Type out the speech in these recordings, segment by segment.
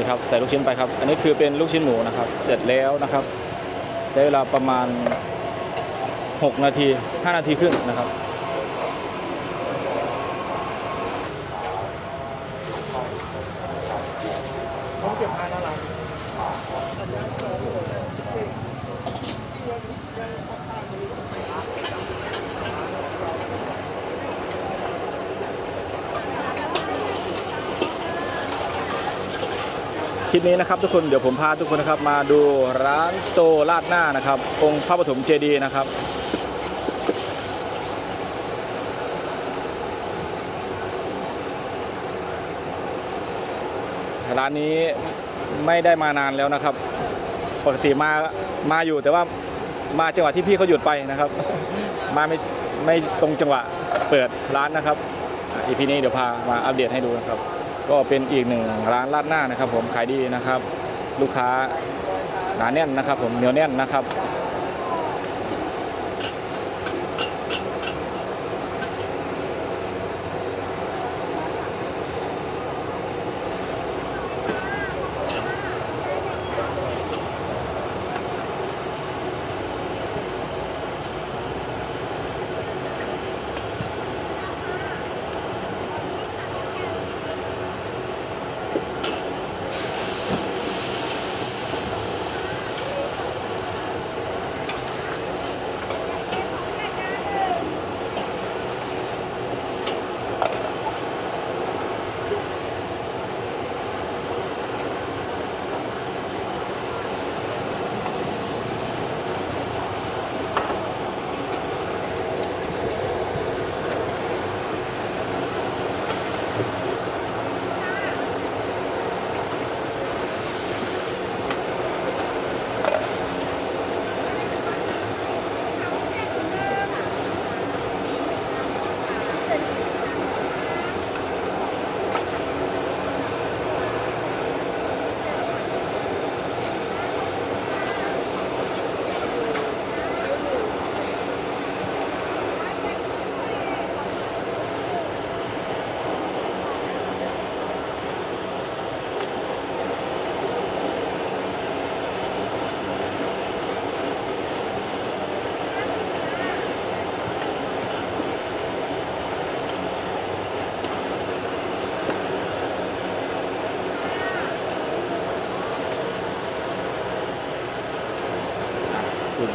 นี่ครับใส่ลูกชิ้นไปครับ อันนี้คือเป็นลูกชิ้นหมูนะครับ เสร็จแล้วนะครับ ใช้เวลาประมาณ 6 นาที 5 นาทีครึ่งนะครับ ห้องเก็บผ้าน่ารัก คลิปนี้นะครับทุกคนเดี๋ยวผมพาทุกคนนะครับมาดูร้านโตลาดหน้านะครับ องค์พระปฐมเจดีย์นะครับ ร้านนี้ไม่ได้มานานแล้วนะครับ ปกติมามาอยู่แต่ว่ามาจังหวะที่พี่เขาหยุดไปนะครับ มาไม่ไม่ตรงจังหวะเปิดร้านนะครับอีพีนี้เดี๋ยวพามาอัปเดตให้ดูนะครับ ก็เป็นอีกหนึ่งร้านราดหน้านะครับ ผมขายดีนะครับ ลูกค้าหนาแน่นนะครับ ผมเหนียวแน่นนะครับ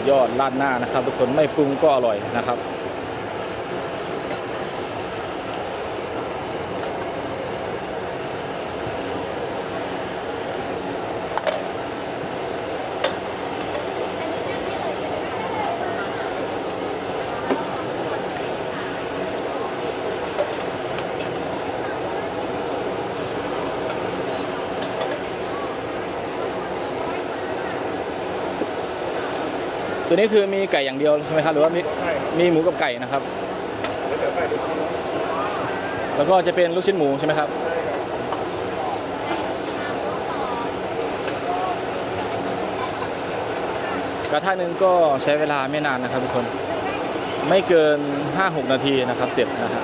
ยอดราดหน้านะครับ ทุกคนไม่ปรุงก็อร่อยนะครับ ตัวนี้คือมีไก่อย่างเดียวใช่ไหมครับหรือว่ามีใช่ครับมีหมูกับไก่นะครับแล้วเดี๋ยวใส่ดูแล้วก็จะเป็นลูกชิ้นหมูใช่ไหมครับกระทะหนึ่งก็ใช้เวลาไม่นานนะครับทุกคนไม่เกิน 5-6 นาทีนะครับเสร็จนะครับ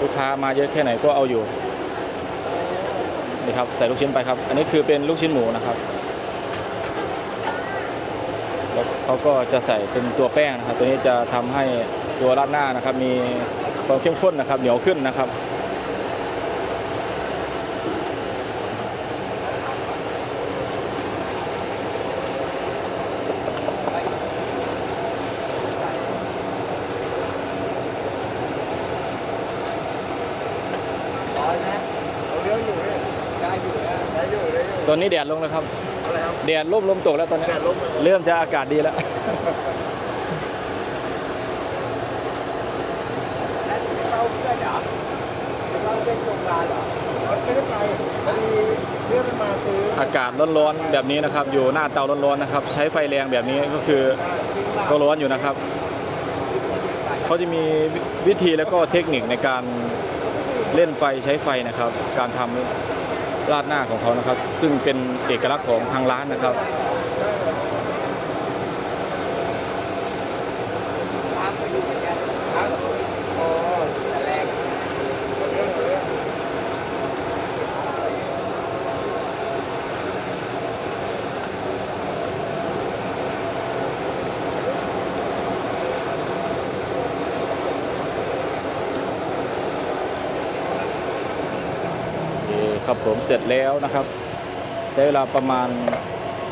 ลูกค้ามาเยอะแค่ไหนก็เอาอยู่นี่ครับใส่ลูกชิ้นไปครับ อันนี้คือเป็นลูกชิ้นหมูนะครับ แล้ว เขาก็จะใส่เป็นตัวแป้งนะครับ ตัวนี้จะทำให้ตัวราดหน้านะครับ มีความเข้มข้นนะครับ เหนียวขึ้นนะครับร้อยนะเอาเรื่องอยู่เนี่ยได้อยู่นะได้อยู่ได้อยู่ตอนนี้แดดลงแล้วครับอะไรครับแดดร่มลมตกแล้วตอนนี้แดดร่มแล้วเริ่มจะอากาศดีแล้ว เราเพื่อนเหรอเราเป็นโครงการเหรอไม่ได้ไปพอดีเพื่อนมันมาซื้ออากาศร้อนๆแบบนี้นะครับ อยู่หน้าเตาร้อนๆนะครับ ใช้ไฟแรงแบบนี้ก็คือก็ร้อนอยู่นะครับ เขาจะมีวิธีแล้วก็เทคนิคในการเล่นไฟใช้ไฟนะครับ การทำราดหน้าของเขานะครับ ซึ่งเป็นเอกลักษณ์ของทางร้านนะครับ อ๋อแต่แรกเอาเรื่องเอาเรื่อง นะ ครับผมเสร็จแล้วนะครับ ใช้เวลาประมาณ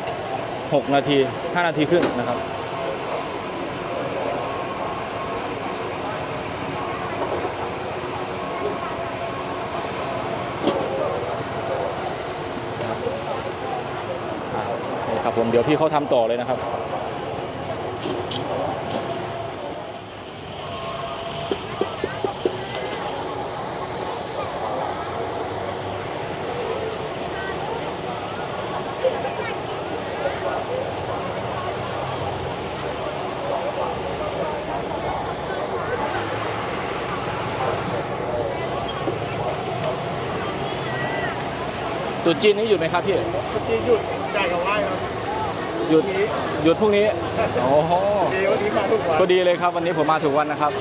6 นาที 5 นาทีครึ่งนะครับ นี่ครับผมเดี๋ยวพี่เขาทำต่อเลยนะครับ ตรุ๊จีนนี้หยุดไหมครับพี่ที่หยุดจ่ายกับไหว้ครับหยุดหยุดพรุ่งนี้โอ้โหดีวันนี้มาทุกวันก็ดีเลยครับวันนี้ผมมาถูกวันนะครับ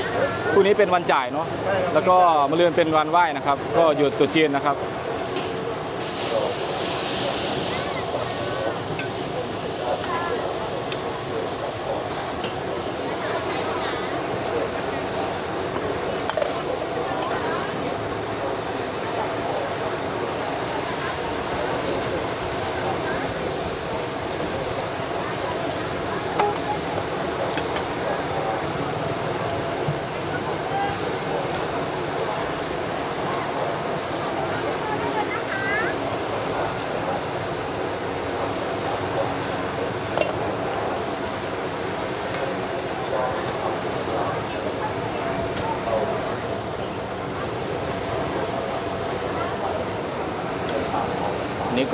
พรุ่งนี้เป็นวันจ่ายเนาะแล้วก็มะรืนเป็นวันไหว้นะครับ ก็หยุดตรุษจีนนะครับ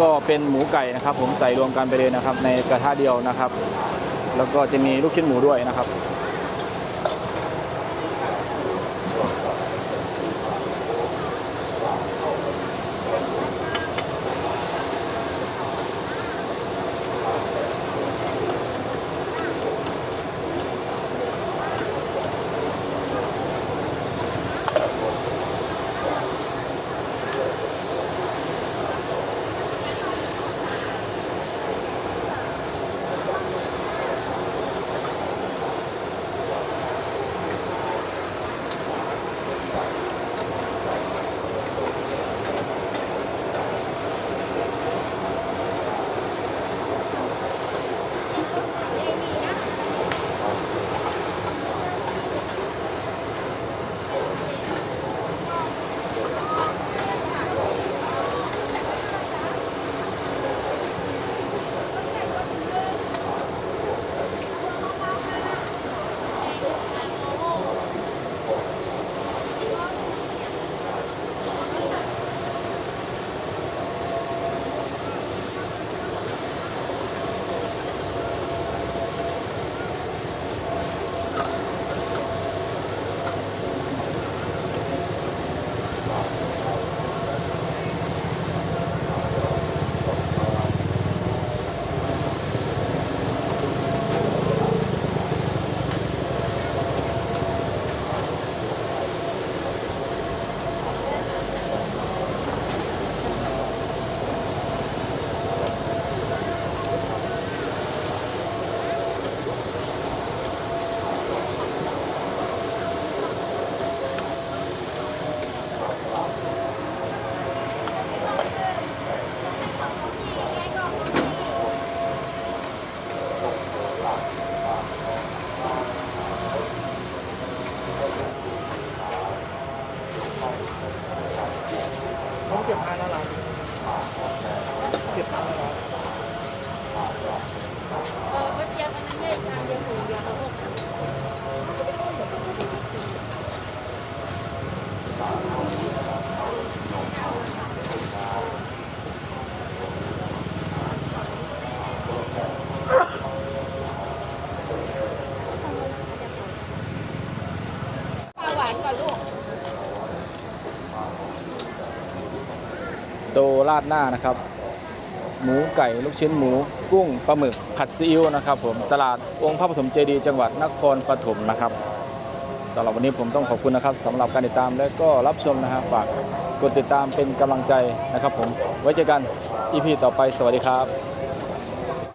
ก็เป็นหมูไก่นะครับ ผมใส่รวมกันไปเลยนะครับ ในกระทะเดียวนะครับ แล้วก็จะมีลูกชิ้นหมูด้วยนะครับ ปลาหวานก่อนลูกโตราดหน้านะครับ หมูไก่ลูกชิ้นหมูกุ้งปลาหมึกผัดซีอิ๊วนะครับ ผมตลาดองค์พระปฐมเจดีย์จังหวัดนครปฐมนะครับ สำหรับวันนี้ผมต้องขอบคุณนะครับสำหรับการติดตามและก็รับชมนะฮะฝากกดติดตามเป็นกำลังใจนะครับผมไว้เจอกัน EP ต่อไปสวัสดีครับ